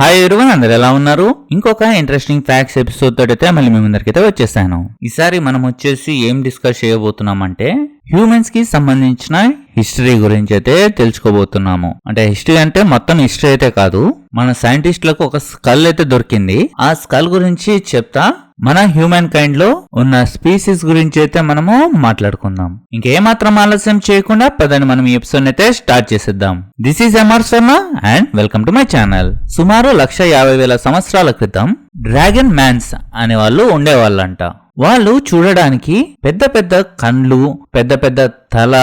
Hi everyone అందరు ఎలా ఉన్నారు? ఇంకొక ఇంట్రెస్టింగ్ ఫ్యాక్ట్స్ ఎపిసోడ్ తోటి అయితే మళ్ళీ మీ ముందరికైతే వచ్చేసాను. ఈసారి మనం వచ్చేసి ఏం డిస్కస్ చేయబోతున్నాం అంటే హ్యూమన్స్కి సంబంధించిన హిస్టరీ గురించి అయితే తెలుసుకోబోతున్నాము. అంటే హిస్టరీ అంటే మొత్తం హిస్టరీ అయితే కాదు మన సైంటిస్టులకు ఒక స్కల్ అయితే దొరికింది. ఆ స్కల్ గురించి చెప్తా మన హ్యూమన్ కైండ్లో ఉన్న స్పీసీస్ గురించి అయితే మనము మాట్లాడుకుందాం. ఇంకేమాత్రం ఆలస్యం చేయకుండా పదని మనం ఈ ఎపిసోడ్ అయితే స్టార్ట్ చేసేద్దాం. This is M R Sharma and welcome to my channel సుమారు లక్ష యాభై వేల సంవత్సరాల క్రితం డ్రాగన్ మ్యాన్స్ అనే వాళ్ళు ఉండేవాళ్ళంట. వాళ్ళు చూడడానికి పెద్ద పెద్ద కండ్లు పెద్ద పెద్ద తల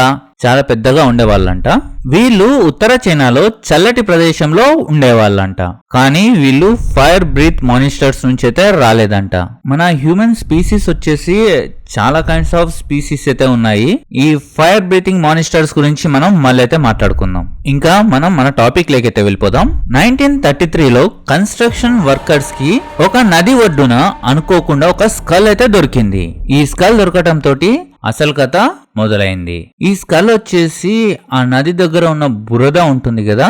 చాలా పెద్దగా ఉండేవాళ్ళంట. వీళ్ళు ఉత్తర చైనాలో చల్లటి ప్రదేశంలో ఉండేవాళ్ళంట. కానీ వీళ్ళు ఫైర్ బ్రీత్ మానిస్టర్స్ నుంచి అయితే రాలేదంట. మన హ్యూమన్ స్పీసీస్ వచ్చేసి చాలా కైండ్స్ ఆఫ్ స్పీసీస్ అయితే ఉన్నాయి. ఈ ఫైర్ బ్రీతింగ్ మానిస్టర్స్ గురించి మనం మళ్ళీ అయితే మాట్లాడుకుందాం. ఇంకా మనం మన టాపిక్ లేకైతే వెళ్ళిపోదాం. నైన్టీన్ థర్టీ త్రీలో కన్స్ట్రక్షన్ వర్కర్స్కి ఒక నది ఒడ్డున అనుకోకుండా ఒక స్కల్ అయితే దొరికింది. ఈ స్కల్ దొరకటం తోటి అసలు కథ మొదలైంది. ఈ స్కల్ వచ్చేసి ఆ నది దగ్గర ఉన్న బురద ఉంటుంది కదా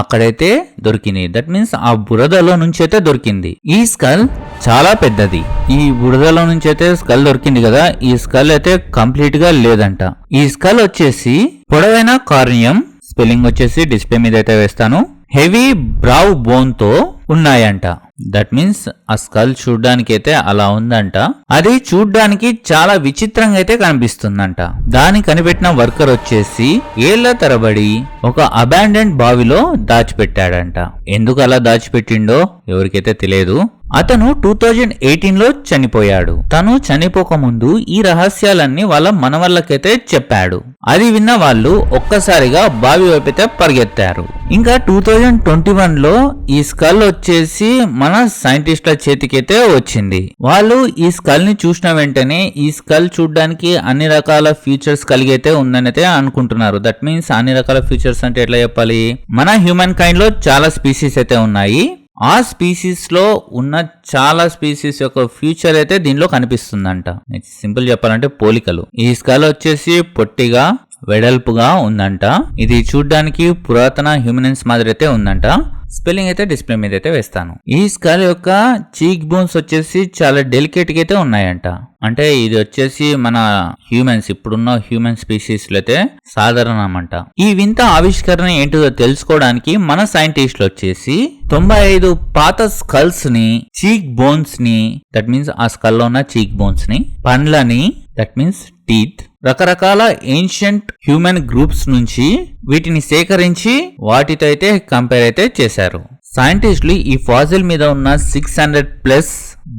అక్కడైతే దొరికింది. దట్ మీన్స్ ఆ బురదలో నుంచి అయితే దొరికింది. ఈ స్కల్ చాలా పెద్దది. ఈ బురదలో నుంచి అయితే స్కల్ దొరికింది కదా ఈ స్కల్ అయితే కంప్లీట్గా లేదంట. ఈ స్కల్ వచ్చేసి పొడవైన కార్నియం స్పెల్లింగ్ వచ్చేసి డిస్ప్లే మీద అయితే వేస్తాను హెవీ బ్రావ్ బోన్తో ఉన్నాయంట. దట్ మీన్స్ ఆ స్కల్ చూడ్డానికి అయితే అలా ఉందంట. అది చూడ్డానికి చాలా విచిత్రంగా అయితే కనిపిస్తుందంట. దాని కనిపెట్టిన వర్కర్ వచ్చేసి ఏళ్ళ తరబడి ఒక అబాండెంట్ బావిలో దాచిపెట్టాడంట. ఎందుకు అలా దాచిపెట్టిండో ఎవరికైతే తెలియదు. అతను టూ థౌజండ్ ఎయిటీన్లో చనిపోయాడు. తను చనిపోక ముందు ఈ రహస్యాలన్నీ వాళ్ళ మనవళ్ళకైతే చెప్పాడు. అది విన్న వాళ్ళు ఒక్కసారిగా బావి వైపైతే పరిగెత్తారు. ఇంకా టూ థౌజండ్ ట్వంటీ వన్లో ఈ స్కల్ వచ్చేసి మన సైంటిస్టుల చేతికైతే వచ్చింది. వాళ్ళు ఈ స్కల్ని చూసిన వెంటనే ఈ స్కల్ చూడడానికి అన్ని రకాల ఫీచర్స్ కలిగి అయితే ఉందని అయితే అనుకుంటున్నారు. దట్ మీన్స్ అన్ని రకాల ఫీచర్స్ అంటే ఎట్లా చెప్పాలి? మన హ్యూమన్ కైండ్లో చాలా స్పీసీస్ అయితే ఉన్నాయి. ఆ స్పీసీస్లో ఉన్న చాలా స్పీసీస్ యొక్క ఫ్యూచర్ అయితే దీనిలో కనిపిస్తుందంట. సింపుల్ చెప్పాలంటే పోలికలు. ఈ స్కల్ వచ్చేసి పొట్టిగా వెడల్పుగా ఉందంట. ఇది చూడ్డానికి పురాతన హ్యూమనన్స్ మాదిరి అయితే ఉందంట. స్పెల్లింగ్ అయితే డిస్ప్లే మీద అయితే వేస్తాను. ఈ స్కల్ యొక్క చీక్ బోన్స్ వచ్చేసి చాలా డెలికేట్గా అయితే ఉన్నాయంట. అంటే ఇది వచ్చేసి మన హ్యూమన్స్ ఇప్పుడున్న హ్యూమన్ స్పీసీస్ అయితే సాధారణమంట. ఈ వింత ఆవిష్కరణ ఏంటిదో తెలుసుకోవడానికి మన సైంటిస్టులు వచ్చేసి తొంభై ఐదు పాత స్కల్స్ని చీక్ బోన్స్ని దట్ మీన్స్ ఆ స్కల్లో ఉన్న చీక్ బోన్స్ని పండ్లని దట్ మీన్స్ టీత్ రకరకాల ఏన్షియంట్ హ్యూమన్ గ్రూప్స్ నుంచి వీటిని సేకరించి వాటితో అయితే కంపేర్ అయితే చేశారు. సైంటిస్టులు ఈ ఫాజిల్ మీద ఉన్న సిక్స్ హండ్రెడ్ ప్లస్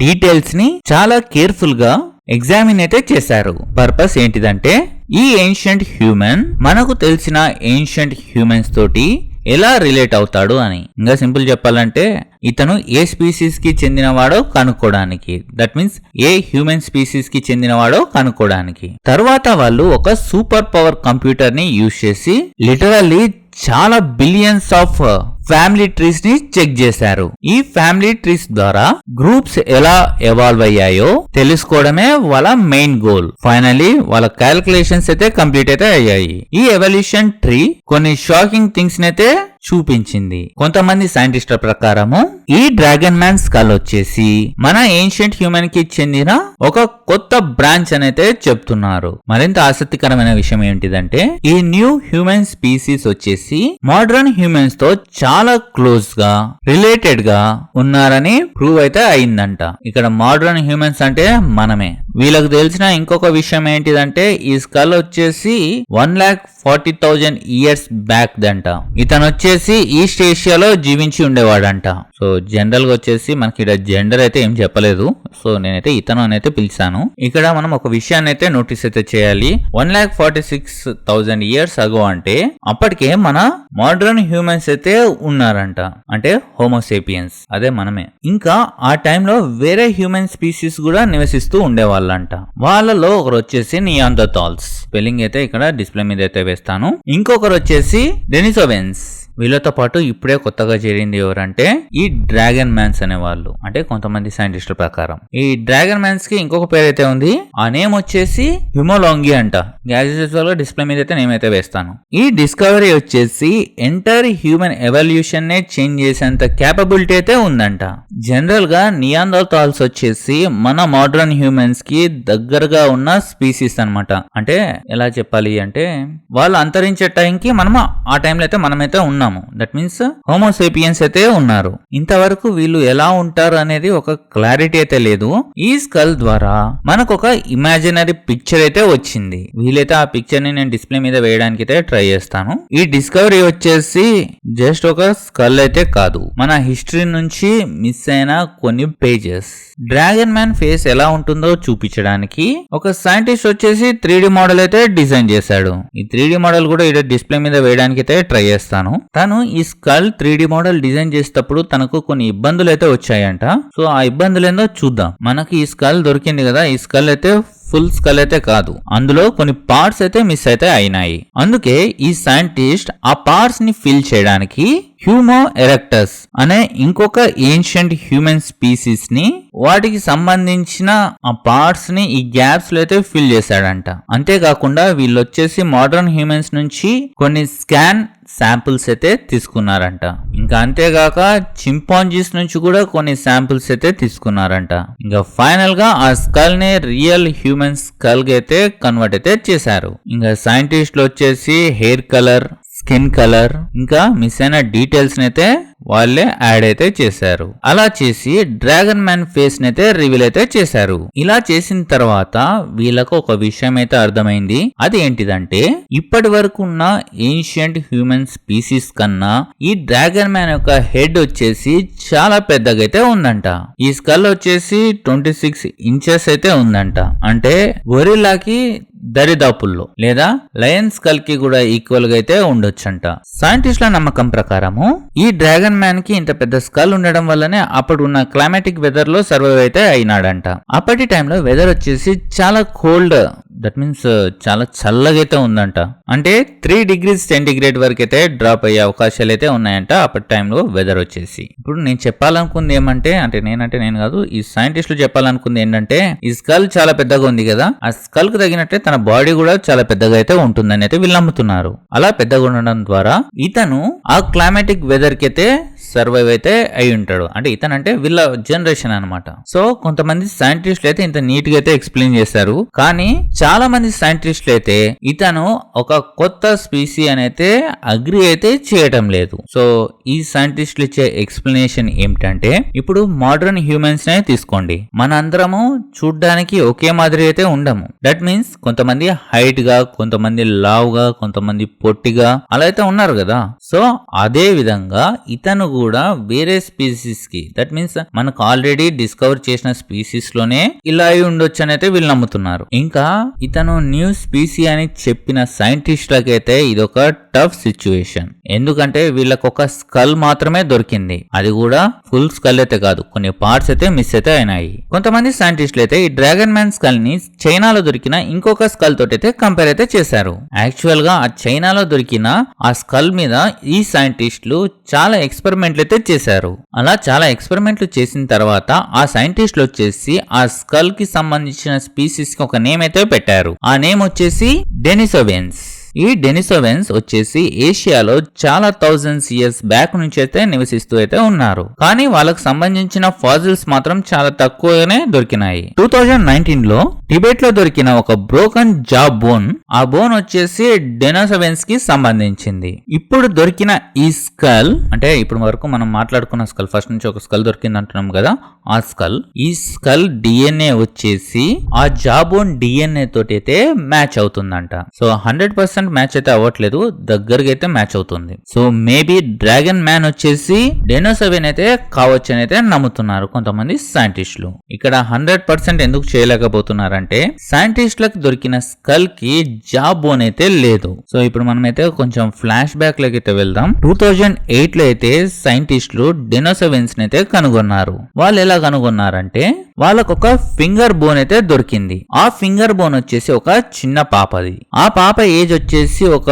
డీటెయిల్స్ని చాలా కేర్ఫుల్గా ఎగ్జామిన్ అయితే చేశారు. పర్పస్ ఏంటిదంటే ఈ ఏన్షియంట్ హ్యూమన్ మనకు తెలిసిన ఏన్షియంట్ హ్యూమన్స్ తోటి ఎలా రిలేట్ అవుతాడు అని. ఇంకా సింపుల్ చెప్పాలంటే ఇతను ఏ స్పీసీస్కి చెందినవాడో కనుక్కోడానికి. దట్ మీన్స్ ఏ హ్యూమన్ స్పీసీస్కి చెందినవాడో కనుక్కోడానికి. తర్వాత వాళ్ళు ఒక సూపర్ పవర్ కంప్యూటర్ని యూజ్ చేసి లిటరల్లీ చాలా బిలియన్స్ ఆఫ్ ఫ్యామిలీ ట్రీస్ని చెక్ చేశారు. ఈ ఫ్యామిలీ ట్రీస్ ద్వారా గ్రూప్స్ ఎలా ఎవాల్వ్ అయ్యాయో తెలుసుకోవడమే వాళ్ళ మెయిన్ గోల్. ఫైనలీ వాళ్ళ క్యాలిక్యులేషన్స్ అయితే కంప్లీట్ అయితే అయ్యాయి. ఈ ఎవల్యూషన్ ట్రీ కొన్ని షాకింగ్ థింగ్స్ అయితే చూపించింది. కొంతమంది సైంటిస్టుల ప్రకారము ఈ డ్రాగన్ మ్యాన్ స్కల్ వచ్చేసి మన ఏన్షియంట్ హ్యూమన్కి చెందిన ఒక కొత్త బ్రాంచ్ అనైతే చెప్తున్నారు. మరింత ఆసక్తికరమైన విషయం ఏంటిదంటే ఈ న్యూ హ్యూమన్ స్పీసీస్ వచ్చేసి మోడర్న్ హ్యూమన్స్తో చాలా చాలా క్లోజ్గా రిలేటెడ్గా ఉన్నారని ప్రూవ్ అయితే అయిందంట. ఇక్కడ మోడర్న్ హ్యూమన్స్ అంటే మనమే. వీళ్ళకి తెలిసిన ఇంకొక విషయం ఏంటిదంటే ఈ స్కల్ వచ్చేసి one lakh forty thousand years back దంట. ఇతను వచ్చేసి ఈస్ట్ ఏషియాలో జీవించి ఉండేవాడంట. సో జనరల్గా వచ్చేసి మనకి ఇక్కడ జెండర్ అయితే ఏం చెప్పలేదు. సో నేనైతే ఇతను అని అయితే పిలిచాను. ఇక్కడ మనం ఒక విషయాన్ని అయితే నోటీస్ అయితే చేయాలి. One lakh forty six thousand years ago అంటే అప్పటికే మన మోడర్న్ హ్యూమన్స్ అయితే ఉన్నారంట. అంటే హోమోసేపియన్స్ అదే మనమే. ఇంకా ఆ టైంలో వేరే హ్యూమన్ స్పీసీస్ కూడా నివసిస్తూ ఉండేవాళ్ళంట. వాళ్ళలో ఒకరు వచ్చేసి నియాందోథాల్స్ స్పెల్లింగ్ అయితే ఇక్కడ డిస్ప్లే మీద అయితే వేస్తాను. ఇంకొకరు వచ్చేసి డెనిసోవెన్స్ వీళ్ళతో పాటు ఇప్పుడే కొత్తగా చేరింది ఎవరంటే ఈ డ్రాగన్ మ్యాన్స్ అనే వాళ్ళు అంటే కొంతమంది సైంటిస్టుల ప్రకారం. ఈ డ్రాగన్ మ్యాన్స్కి ఇంకొక పేరు అయితే ఉంది. ఆ నేమ్ వచ్చేసి హ్యూమోలాంగి అంట. గ్యాజెట్స్ డిస్ప్లే మీద అయితే నేమ్ అయితే వేస్తాను. ఈ డిస్కవరీ వచ్చేసి ఎంటర్ హ్యూమన్ ఎవల్యూషన్ నే చేంజ్ చేసేంత క్యాపబిలిటీ అయితే ఉందంట. జనరల్గా నియాందోతాల్స్ వచ్చేసి మన మోడర్న్ హ్యూమన్స్కి దగ్గరగా ఉన్న స్పీసీస్ అన్నమాట. అంటే ఎలా చెప్పాలి అంటే వాళ్ళు అంతరించే టైంకి మనం ఆ టైంలో అయితే మనమైతే ఉన్నాం. ఉన్నాము దట్ మీన్స్ హోమోసేపియన్స్ అయితే ఉన్నారు. ఇంతవరకు వీళ్ళు ఎలా ఉంటారు అనేది ఒక క్లారిటీ అయితే లేదు. ఈ స్కల్ ద్వారా మనకు ఒక ఇమాజినరీ పిక్చర్ అయితే వచ్చింది. వీలైతే ఆ పిక్చర్ని నేను డిస్ప్లే మీద వేయడానికి అయితే ట్రై చేస్తాను. ఈ డిస్కవరీ వచ్చేసి జస్ట్ ఒక స్కల్ అయితే కాదు. మన హిస్టరీ నుంచి మిస్ అయిన కొన్ని పేజెస్ డ్రాగన్ మ్యాన్ ఫేస్ ఎలా ఉంటుందో చూపించడానికి ఒక సైంటిస్ట్ వచ్చేసి త్రీ మోడల్ అయితే డిజైన్ చేశాడు. ఈ త్రీ మోడల్ కూడా ఇక్కడ డిస్ప్లే మీద వేయడానికి అయితే ట్రై చేస్తాను. తను ఈ స్కల్ త్రీ మోడల్ డిజైన్ చేసేటప్పుడు తనకు కొన్ని ఇబ్బందులు అయితే వచ్చాయంట. సో ఆ ఇబ్బందులు ఏందో చూద్దాం. మనకి ఈ స్కల్ దొరికింది కదా. ఈ స్కల్ అయితే ఫుల్ స్కల్ అయితే కాదు. అందులో కొన్ని పార్ట్స్ అయితే మిస్ అయితే అయినాయి. అందుకే ఈ సైంటిస్ట్ ఆ పార్ట్స్ని ఫిల్ చేయడానికి హ్యూమో ఎరెక్టస్ అనే ఇంకొక ఏన్షియంట్ హ్యూమన్ స్పీసీస్ని వాటికి సంబంధించిన ఆ పార్ట్స్ని ఈ గ్యాప్స్లో అయితే ఫిల్ చేశాడంట. అంతేకాకుండా వీళ్ళు వచ్చేసి మోడర్న్ హ్యూమన్స్ నుంచి కొన్ని స్కాన్ శాంపిల్స్ అయితే తీసుకున్నారంట. ఇంకా అంతేగాక చింపాంజీస్ నుంచి కూడా కొన్ని శాంపిల్స్ అయితే తీసుకున్నారంట. ఇంకా ఫైనల్గా ఆ స్కల్ని రియల్ హ్యూమన్ స్కల్కి అయితే కన్వర్ట్ అయితే చేశారు. ఇంకా సైంటిస్టులు వచ్చేసి హెయిర్ కలర్ స్కిన్ కలర్. ఇంకా మిస్ అయిన డీటెయిల్స్ అయితే వాళ్ళే యాడ్ అయితే చేశారు. అలా చేసి డ్రాగన్ మ్యాన్ ఫేస్ అయితే రివీల్ అయితే చేశారు. ఇలా చేసిన తర్వాత వీళ్ళకు ఒక విషయం అయితే అర్థమైంది. అది ఏంటిదంటే ఇప్పటి వరకు ఉన్న ఏన్షియంట్ హ్యూమన్ స్పీసీస్ కన్నా ఈ డ్రాగన్ మ్యాన్ యొక్క హెడ్ వచ్చేసి చాలా పెద్దగా అయితే ఉందంట. ఈ స్కల్ వచ్చేసి ట్వంటీ సిక్స్ ఇంచెస్ అయితే ఉందంట. అంటే గొరిల్లాకి దరిదాపుల్లో లేదా లయన్స్ కల్కి కూడా ఈక్వల్గా అయితే ఉండొచ్చంట. సైంటిస్టుల నమ్మకం ప్రకారము ఈ డ్రాగన్ మ్యాన్కి ఇంత పెద్ద స్కల్ ఉండడం వల్లనే అప్పుడు ఉన్న క్లైమాటిక్ వెదర్లో సర్వైవ్ అయితే అయినాడంట. అప్పటి టైంలో వెదర్ వచ్చేసి చాలా కోల్డ్ దట్ మీన్స్ uh, చాలా చల్లగా అయితే ఉందంట. అంటే త్రీ డిగ్రీస్ సెంటిగ్రేడ్ వరకు అయితే డ్రాప్ అయ్యే అవకాశాలు అయితే ఉన్నాయంట అప్పటి టైంలో వెదర్ వచ్చేసి. ఇప్పుడు నేను చెప్పాలనుకుంది ఏమంటే అంటే నేనంటే నేను కాదు ఈ సైంటిస్టులు చెప్పాలనుకుంది ఏంటంటే ఈ స్కల్ చాలా పెద్దగా ఉంది కదా ఆ స్కల్కు తగినట్టే తన బాడీ కూడా చాలా పెద్దగా అయితే ఉంటుందని అయితే వీళ్ళు నమ్ముతున్నారు. అలా పెద్దగా ఉండడం ద్వారా ఇతను ఆ క్లైమాటిక్ వెదర్కి అయితే సర్వైవ్ అయితే అయి ఉంటాడు. అంటే ఇతను అంటే వీళ్ళ జనరేషన్ అనమాట సో కొంతమంది సైంటిస్టులు అయితే ఇంత నీట్గా అయితే ఎక్స్ప్లెయిన్ చేశారు. కానీ చాలా మంది సైంటిస్టులు అయితే ఇతను ఒక కొత్త స్పీసీ అనైతే అగ్రి అయితే చేయటం లేదు. సో ఈ సైంటిస్టులు ఇచ్చే ఎక్స్ప్లెనేషన్ ఏమిటంటే ఇప్పుడు మోడర్న్ హ్యూమన్స్ నే తీసుకోండి. మనందరము చూడ్డానికి ఒకే మాదిరి అయితే ఉండము. దట్ మీన్స్ కొంతమంది హైట్గా కొంతమంది లావ్గా కొంతమంది పొట్టిగా అలా అయితే ఉన్నారు కదా. సో అదే విధంగా ఇతను కూడా వేరే స్పీసీస్కి దట్ మీన్స్ మనకు ఆల్రెడీ డిస్కవర్ చేసిన స్పీసీస్లోనే ఇలా అయి ఉండొచ్చు అని అయితే వీళ్ళు నమ్ముతున్నారు. ఇంకా ఇతను న్యూ స్పీసీ అని చెప్పిన సైంటిస్టులకైతే ఇది ఒక టఫ్ సిచ్యువేషన్. ఎందుకంటే వీళ్ళకు ఒక స్కల్ మాత్రమే దొరికింది. అది కూడా ఫుల్ స్కల్ అయితే కాదు. కొన్ని పార్ట్స్ అయితే మిస్ అయితే అయినాయి. కొంతమంది సైంటిస్టులు అయితే ఈ డ్రాగన్ మ్యాన్ స్కల్ని చైనాలో దొరికిన ఇంకొక స్కల్ తోటి అయితే కంపేర్ అయితే చేశారు. యాక్చువల్గా ఆ చైనాలో దొరికిన ఆ స్కల్ మీద ఈ సైంటిస్టులు చాలా ఎక్స్పెరిమెంట్లు అయితే చేశారు. అలా చాలా ఎక్స్పెరిమెంట్లు చేసిన తర్వాత ఆ సైంటిస్టులు వచ్చేసి ఆ స్కల్కి సంబంధించిన స్పీసీస్కి ఒక నేమ్ అయితే పెట్టారు. ఆ నేమ్ వచ్చేసి డెనిసోవెన్స్. ఈ డెనిసోవెన్స్ వచ్చేసి ఏషియాలో చాలా థౌజండ్స్ ఇయర్స్ బ్యాక్ నుంచి అయితే నివసిస్తూ అయితే ఉన్నారు. కానీ వాళ్ళకు సంబంధించిన ఫాజిల్స్ మాత్రం చాలా తక్కువగానే దొరికినాయి. టూ థౌజండ్ నైన్టీన్లో టిబెట్లో దొరికిన ఒక బ్రోకన్ జా బోన్ ఆ బోన్ వచ్చేసి డెనోసోవెన్స్కి సంబంధించింది. ఇప్పుడు దొరికిన ఈ స్కల్ అంటే ఇప్పుడు వరకు మనం మాట్లాడుకున్న స్కల్ ఫస్ట్ నుంచి ఒక స్కల్ దొరికింది అంటున్నాం కదా ఆ స్కల్ ఈ స్కల్ డిఎన్ఏ వచ్చేసి ఆ జాబోన్ డిఎన్ఏ తోటి అయితే మ్యాచ్ అవుతుందంట. సో హండ్రెడ్ పర్సెంట్ మ్యాచ్ అయితే అవ్వట్లేదు దగ్గరగా అయితే మ్యాచ్ అవుతుంది. సో మేబీ డ్రాగన్ మ్యాన్ వచ్చేసి డెనోసెవెన్ అయితే కావచ్చు అని అయితే నమ్ముతున్నారు కొంతమంది సైంటిస్టులు. ఇక్కడ హండ్రెడ్ పర్సెంట్ ఎందుకు చేయలేకపోతున్నారంటే సైంటిస్టులకు దొరికిన స్కల్కి జాబ్ బోన్ అయితే లేదు. సో ఇప్పుడు మనమైతే కొంచెం ఫ్లాష్ బ్యాక్లోకి అయితే వెళ్దాం. టూ థౌజండ్ ఎయిట్లో అయితే సైంటిస్టులు డెనోసెవెన్స్ అయితే కనుగొన్నారు. వాళ్ళు ఎలా కనుగొన్నారంటే వాళ్ళకు ఒక ఫింగర్ బోన్ అయితే దొరికింది. ఆ ఫింగర్ బోన్ వచ్చేసి ఒక చిన్న పాపది. ఆ పాప ఏజ్ వచ్చేసి ఒక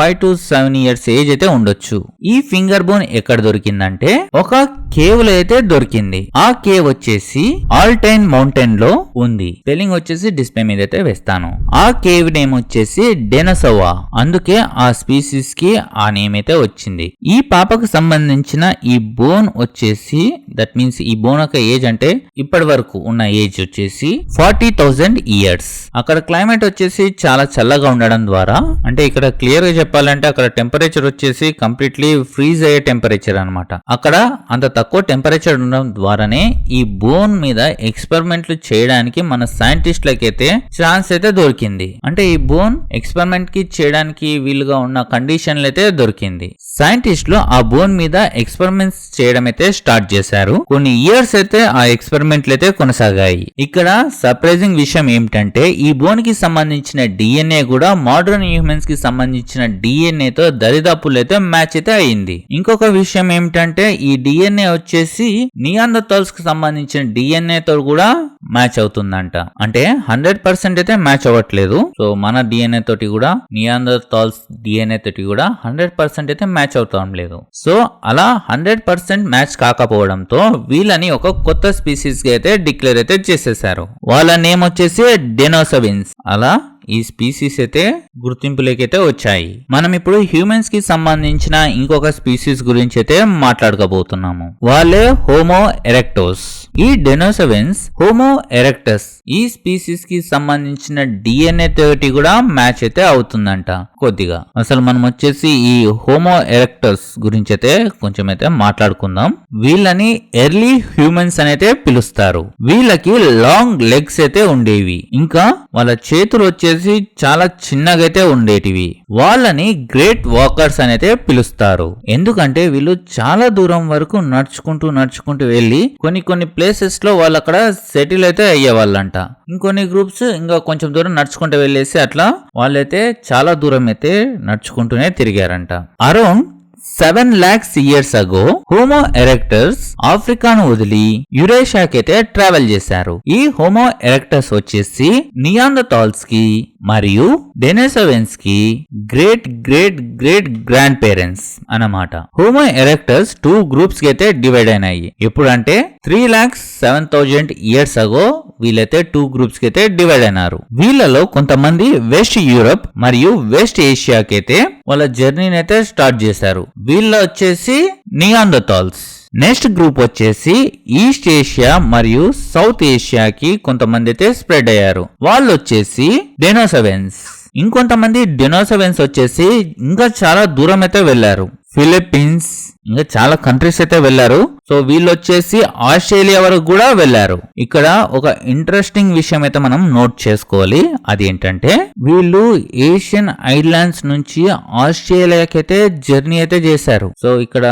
five to seven years age అయితే ఉండొచ్చు. ఈ ఫింగర్ బోన్ ఎక్కడ దొరికిందంటే ఒక కేవ్లో అయితే దొరికింది. ఆ కేవ్ వచ్చేసి ఆల్టైన్ మౌంటైన్లో ఉంది. స్పెల్లింగ్ వచ్చేసి డిస్ప్లే మీద అయితే వేస్తాను. ఆ కేవ్ నేమ్ వచ్చేసి డెనసోవా. అందుకే ఆ స్పీసీస్కి ఆ నేమ్ అయితే వచ్చింది. ఈ పాపకు సంబంధించిన ఈ బోన్ వచ్చేసి దట్ మీన్స్ ఈ బోన్ యొక్క ఏజ్ అంటే ఇప్పటి వరకు ఉన్న ఏజ్ వచ్చేసి ఫార్టీ థౌజండ్ ఇయర్స్. అక్కడ క్లైమేట్ వచ్చేసి చాలా చల్లగా ఉండడం ద్వారా అంటే ఇక్కడ క్లియర్గా చెప్పాలంటే అక్కడ టెంపరేచర్ వచ్చేసి కంప్లీట్లీ ఫ్రీజ్ అయ్యే టెంపరేచర్ అన్నమాట. అక్కడ అంత తక్కువ టెంపరేచర్ ఉండడం ద్వారానే ఈ బోన్ మీద ఎక్స్పెరిమెంట్లు చేయడానికి మన సైంటిస్ట్లకి అయితే ఛాన్స్ అయితే దొరికింది. అంటే ఈ బోన్ ఎక్స్పెరిమెంట్కి చేయడానికి వీలుగా ఉన్న కండిషన్లు అయితే దొరికింది. సైంటిస్టులు ఆ బోన్ మీద ఎక్స్పెరిమెంట్స్ చేయడం అయితే స్టార్ట్ చేశారు. కొన్ని ఇయర్స్ అయితే ఆ ఎక్స్పెరిమెంట్లు అయితే కొనసాగాయి. ఇక్కడ సర్ప్రైజింగ్ విషయం ఏమిటంటే ఈ బోన్కి సంబంధించిన డిఎన్ఏ కూడా మోడర్న్ హ్యూమన్స్కి సంబంధించిన డిఎన్ఏతో దరిదాపులు అయితే మ్యాచ్ అయితే అయింది. ఇంకొక విషయం ఏమిటంటే ఈ డిఎన్ఏ వచ్చేసి నియాందర్తల్స్కి సంబంధించిన డిఎన్ఏ తో కూడా మ్యాచ్ అవుతుందంట. అంటే హండ్రెడ్ పర్సెంట్ అయితే మ్యాచ్ అవ్వట్లేదు. సో మన డిఎన్ఏ తోటి కూడా నియాందర్తాల్స్ డిఎన్ఏ తోటి కూడా హండ్రెడ్ పర్సెంట్ అయితే మ్యాచ్ అవుతాం లేదు. సో అలా హండ్రెడ్ పర్సెంట్ మ్యాచ్ కాకపోవడంతో వీళ్ళని ఒక కొత్త స్పీసీస్గా అయితే డిక్లేర్ అయితే చేసేసారు. వాళ్ళ నేమ్ వచ్చేసి డెనోసవిన్స్ అలా ఈ స్పీసీస్ అయితే గుర్తింపులోకైతే వచ్చాయి. మనం ఇప్పుడు హ్యూమన్స్కి సంబంధించిన ఇంకొక స్పీసీస్ గురించి అయితే మాట్లాడకబోతున్నాము. వాళ్ళే హోమో ఎరెక్టోస్ ఈ డెనోసవెన్స్ హోమో ఎరెక్టస్. ఈ స్పీసీస్కి సంబంధించిన డిఎన్ఏ తోటి కూడా మ్యాచ్ అయితే అవుతుందంట కొద్దిగా. అసలు మనం వచ్చేసి ఈ హోమో ఎరెక్టస్ గురించి అయితే కొంచెం అయితే మాట్లాడుకుందాం. వీళ్ళని ఎర్లీ హ్యూమన్స్ అని అయితే పిలుస్తారు. వీళ్ళకి లాంగ్ లెగ్స్ అయితే ఉండేవి. ఇంకా వాళ్ళ చేతులు వచ్చేసి చాలా చిన్నగా అయితే ఉండేటివి. వాళ్ళని గ్రేట్ వాకర్స్ అని అయితే పిలుస్తారు. ఎందుకంటే వీళ్ళు చాలా దూరం వరకు నడుచుకుంటూ నడుచుకుంటూ వెళ్ళి కొన్ని కొన్ని ప్లేసెస్లో వాళ్ళు అక్కడ సెటిల్ అయితే అయ్యేవాళ్ళంట. ఇంకొన్ని గ్రూప్స్ ఇంకా కొంచెం దూరం నడుచుకుంటూ వెళ్ళేసి అట్లా వాళ్ళైతే చాలా దూరం అయితే నడుచుకుంటూనే తిరిగారంట. Around seven lakhs years ago Homo erectus ఆఫ్రికాను వదిలి యురేషియాకి అయితే ట్రావెల్ చేశారు. ఈ హోమో ఎరెక్టర్స్ వచ్చేసి నియాందతాల్స్కి మరియు డెనెసోవెన్స్కి great great great grand parents అన్నమాట. హోమో ఎరెక్టర్స్ టూ గ్రూప్స్కి అయితే డివైడ్ అయినాయి. ఎప్పుడంటే three lakhs seven thousand years ago వీళ్ళైతే టూ గ్రూప్స్కి అయితే డివైడ్ అయినారు. వీళ్ళలో కొంతమంది వెస్ట్ యూరప్ మరియు వెస్ట్ ఏషియాకి అయితే వాళ్ళ జర్నీని అయితే స్టార్ట్ చేశారు. వీళ్ళ వచ్చేసి నియాందతాల్స్ నెక్స్ట్ గ్రూప్ వచ్చేసి ఈస్ట్ ఏషియా మరియు సౌత్ ఏషియాకి కొంతమంది అయితే స్ప్రెడ్ అయ్యారు. వాళ్ళు వచ్చేసి డెనోసవెన్స్. ఇంకొంతమంది డెనోసెవెన్స్ వచ్చేసి ఇంకా చాలా దూరం అయితే వెళ్ళారు ఫిలిప్పీన్స్ ఇంకా చాలా కంట్రీస్ అయితే వెళ్ళారు. సో వీళ్ళు వచ్చేసి ఆస్ట్రేలియా వరకు కూడా వెళ్ళారు. ఇక్కడ ఒక ఇంట్రెస్టింగ్ విషయం అయితే మనం నోట్ చేసుకోవాలి. అది ఏంటంటే వీళ్ళు ఏషియన్ ఐలాండ్స్ నుంచి ఆస్ట్రేలియాకి అయితే జర్నీ అయితే చేశారు. సో ఇక్కడ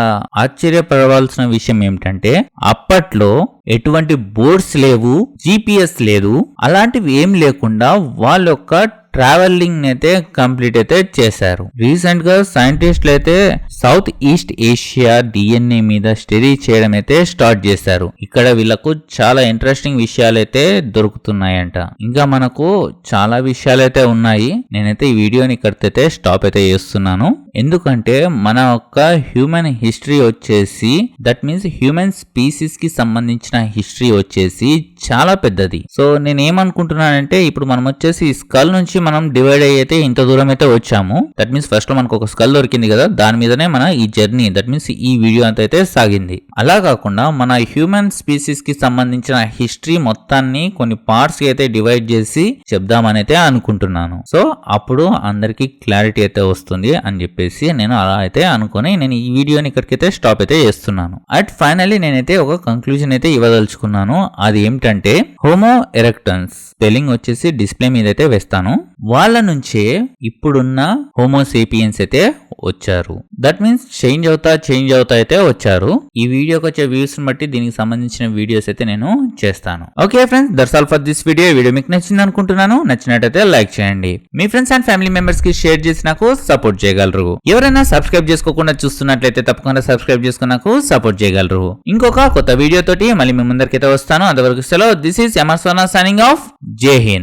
ఆశ్చర్యపడవలసిన విషయం ఏమిటంటే అప్పట్లో ఎటువంటి బోర్డ్స్ లేవు జీపీఎస్ లేదు. అలాంటివి ఏం లేకుండా వాళ్ళ యొక్క ట్రావెలింగ్ అయితే కంప్లీట్ అయితే చేశారు. రీసెంట్గా సైంటిస్టులు అయితే సౌత్ ఈస్ట్ ఏషియా డిఎన్ఏ మీద స్టడీ చేయడం అయితే స్టార్ట్ చేశారు. ఇక్కడ వీళ్ళకు చాలా ఇంట్రెస్టింగ్ విషయాలు అయితే దొరుకుతున్నాయంట. ఇంకా మనకు చాలా విషయాలు అయితే ఉన్నాయి. నేనైతే ఈ వీడియోని ఇక్కడితో స్టాప్ అయితే చేస్తున్నాను. ఎందుకంటే మన యొక్క హ్యూమన్ హిస్టరీ వచ్చేసి దట్ మీన్స్ హ్యూమన్ స్పీసీస్కి సంబంధించిన హిస్టరీ వచ్చేసి చాలా పెద్దది. సో నేను ఏమనుకుంటున్నానంటే ఇప్పుడు మనం వచ్చేసి స్కల్ నుంచి మనం డివైడ్ అయితే ఇంత దూరం అయితే వచ్చాము. దట్ మీన్స్ ఫస్ట్లో మనకు ఒక స్కల్ దొరికింది కదా దాని మీదనే మన ఈ జర్నీ దట్ మీన్స్ ఈ వీడియో అంత అయితే సాగింది. అలా కాకుండా మన హ్యూమన్ స్పీసీస్కి సంబంధించిన హిస్టరీ మొత్తాన్ని కొన్ని పార్ట్స్ అయితే డివైడ్ చేసి చెప్దామని అయితే అనుకుంటున్నాను. సో అప్పుడు అందరికి క్లారిటీ అయితే వస్తుంది అని చెప్పేసి నేను అలా అయితే అనుకుని నేను ఈ వీడియోని ఇక్కడికైతే స్టాప్ అయితే చేస్తున్నాను. అట్ ఫైనల్లీ నేనైతే ఒక కంక్లూజన్ అయితే ఇవ్వదలుచుకున్నాను. అది ఏమిటంటే హోమో ఎరెక్టన్స్ స్పెల్లింగ్ వచ్చేసి డిస్ప్లే మీద అయితే వేస్తాను. వాళ్ళ నుంచే ఇప్పుడున్న హోమోసేపియన్స్ అయితే వచ్చారు. దట్ మీన్స్ చేంజ్ అవుతా చేంజ్ అవుతా అయితే వచ్చారు. ఈ వీడియోకి వచ్చే వ్యూస్ బట్టి దీనికి సంబంధించిన వీడియోస్ అయితే నేను చేస్తాను. Okay friends that's all for this video video మీకు నచ్చింది అనుకుంటున్నాను. నచ్చినట్టయితే లైక్ చేయండి. మీ ఫ్రెండ్స్ అండ్ ఫ్యామిలీ మెంబర్స్కి షేర్ చేసి నాకు సపోర్ట్ చేయగలరు. ఎవరైనా సబ్స్క్రైబ్ చేసుకోకుండా చూస్తున్నట్లయితే తప్పకుండా సబ్స్క్రైబ్ చేసుకుని నాకు సపోర్ట్ చేయగలరు. ఇంకొక కొత్త వీడియో తోటి మళ్ళీ మీ ముందరికైతే వస్తాను. అంతవరకు సెలవు. దిస్ ఈస్ ఎమర్సోనా సైనింగ్ ఆఫ్ జై హింద్